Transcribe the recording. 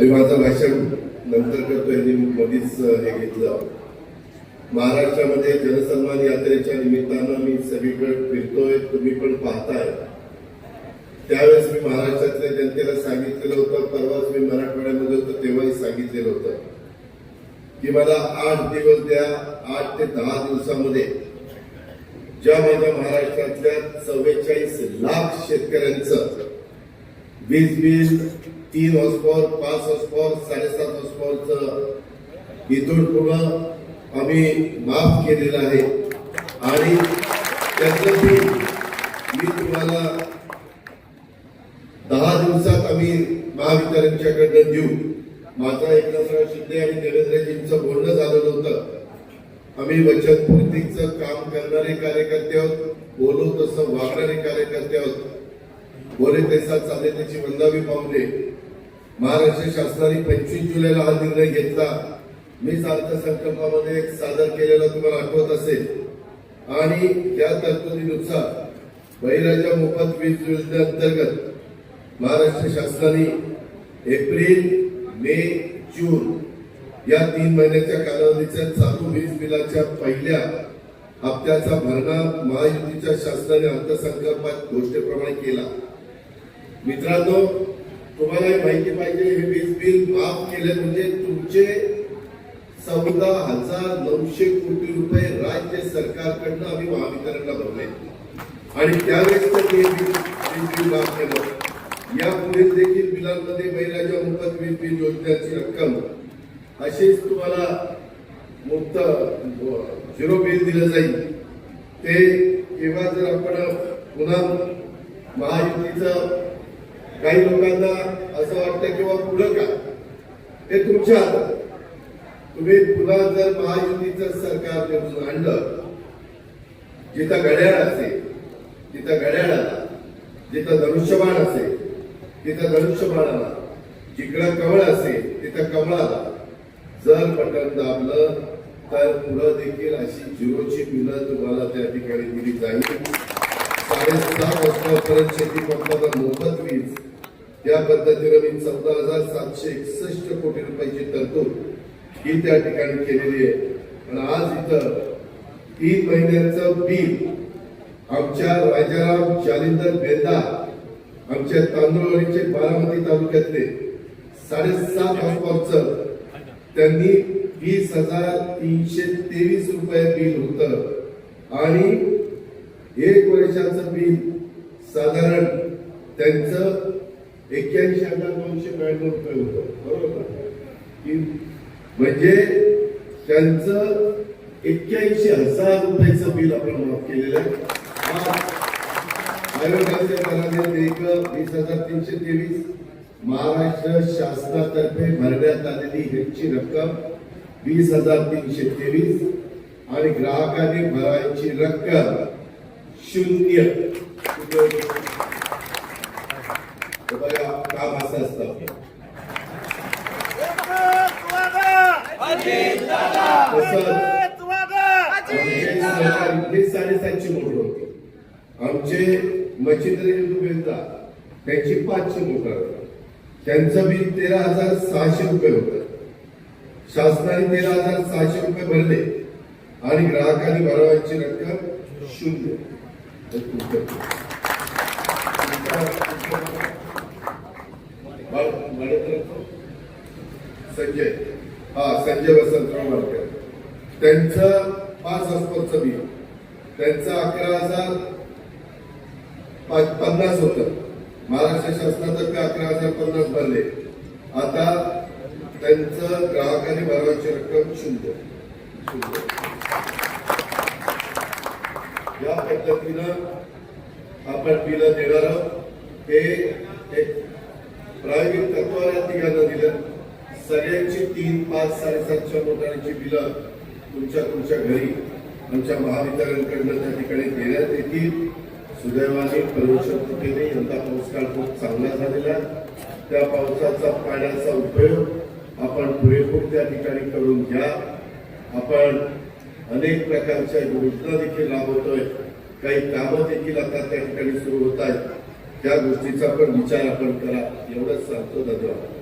मी माझं भाषण नंतर करतोय मी मधीच हे घेतलं. महाराष्ट्रामध्ये जनसन्मान यात्रेच्या निमित्तानं मी सगळीकडे फिरतोय तुम्ही पण पाहताय. त्यावेळेस मी महाराष्ट्रातल्या जनतेला सांगितलेलं होतं परवाच मी मराठवाड्यामध्ये होतो तेव्हाही सांगितलेलं होतं. की मला आठ दिवस द्या आठ ते दहा दिवसामध्ये ज्या माझ्या महाराष्ट्रातल्या चव्वेचाळीस लाख शेतकऱ्यांचं वीज बिल तीन हॉर्स पॉवर पाच हॉर्स साडेसात हॉर्स इथून पुढं आम्ही माफ केलेलं आहे. आणि त्याचं मी तुम्हाला दहा दिवसात आम्ही महावितरणच्याकडनं देऊ. माझा एकनाथराव शिंदे आणि देवेंद्रजींचं बोलणं झालेलं होतं आम्ही वचनपूर्तीचं काम करणारे कार्यकर्ते आहोत बोलू तसं वागणारे कार्यकर्ते आहोत. बोले तसा चालले त्याची वंदावी पावले महाराष्ट्र शासनाने पंचवीस जुलैला हा निर्णय घेतला. मीच अर्थसंकल्पामध्ये सादर केलेला तुम्हाला आठवत असेल. आणि या तरतुदीनुसार बहिराजा मोफत वीज योजनेअंतर्गत महाराष्ट्र शासनाने एप्रिल मे जून या तीन महिन्याच्या कालावधीच्या चालू वीज बिलाच्या पहिल्या हप्त्याचा भरणा महायुतीच्या शासनाने अर्थसंकल्पात घोषणेप्रमाणे केला. मित्रांनो तुम्हाला माहिती पाहिजे हे वीज बिल माफ केलं म्हणजे तुमचे चौदा हजार नऊशे कोटी रुपये राज्य सरकारकडनं आम्ही महावितरणला भरले. आणि त्यावेळेस तर बिल वीज बिल माफ केलं. यापुढे देखील बिलांमध्ये बहिराजा मोफत वीज बिल योजनेची रक्कम अशीच तुम्हाला मुक्त झिरो बिल दिलं जाईल. ते केव्हा जर आपण पुन्हा महायुतीचं काही लोकांना असं वाटतं किंवा पुढं का? ते तुमच्या हातात. तुम्ही पुन्हा जर महायुतीचं सरकार निवडून आणलं जिथं घड्याळ असेल तिथं घड्याळाला जिथं धनुष्यबाण असेल तिथं धनुष्यबाणाला जिकडं कमळ असेल तिथं कमळाला जर बटन दाबलं तर पुढं देखील अशी झिरोची बिलं तुम्हाला त्या ठिकाणी दिली जाईल. साडेसहा वाजतापर्यंत शेती पंपाला मोफत वीज या पद्धतीने मी चौदा हजार सातशे एकसष्ट कोटी रुपयाची तरतूद ही त्या ठिकाणी केलेली आहे. आणि आज इथं तीन महिन्याचं बिल आमच्या राजाराम जालिंदर बेंदा आमच्या तांदूळवाडीचे बारामती तालुक्यातले साडेसात हॉस्पॉटचं त्यांनी वीस हजार तीनशे तेवीस रुपये बिल होत. आणि एक वर्षाचं बिल साधारण त्यांचं एक्क्याऐंशी हजार दोनशे ब्याण्णव रुपये होतं. बरोबर? की- म्हणजे त्यांचं एक्क्याऐंशी हजार रुपयाचं बिल आपण माफ केलेलं आहे. एक वीस हजार तीनशे तेवीस. महाराष्ट्र शासनातर्फे भरण्यात आलेली ह्यांची रक्कम वीस हजार तीनशे तेवीस. आणि ग्राहकांनी भरायची रक्कम शून्य. बघा काम असं असतं आमचे हे साडेसातशे मोटर होते आमचे मच्छिंद्र त्यांची पाचशे मोटर होती त्यांचं बिल तेरा हजार सहाशे रुपये होतं शासनाने तेरा हजार सहाशे रुपये भरले. आणि ग्राहकांनी भरावायची रक्कम शून्य तर तुमचं- बाळ- बाळाचं संजय. हा संजय वसंतराव वाडकर त्यांचं पाच हॉस्पॉटचं बिल त्यांचं अकरा हजार पाच- पन्नास होतं. महाराष्ट्र शासनातर्फे अकरा हजार पन्नास भरले. आता त्यांचं ग्राहकांनी भरवायची रक्कम शून्य. या पद्धतीनं आपण बिलं देणार आहोत. हे एक प्रायोगिक तिघांना दिलं सगळ्यांची तीन पाच साडेसातशे मोटारीची बिलं तुमच्या तुमच्या घरी आमच्या महावितरणकडनं त्या ठिकाणी देण्यात येतील. सुदैवाने परमेश्वरकृपेने यंदा पाऊस काळ खूप चांगला झालेला त्या पावसाचा पाण्याचा उपयोग आपण पुरेपूर त्या ठिकाणी करून घ्या. आपण अनेक प्रकारच्या योजना देखील राबवतोय. काही कामं देखील आता त्या ठिकाणी सुरू होत आहेत. त्या गोष्टीचा पण विचार आपण करा. एवढंच सांगतो धन्यवाद.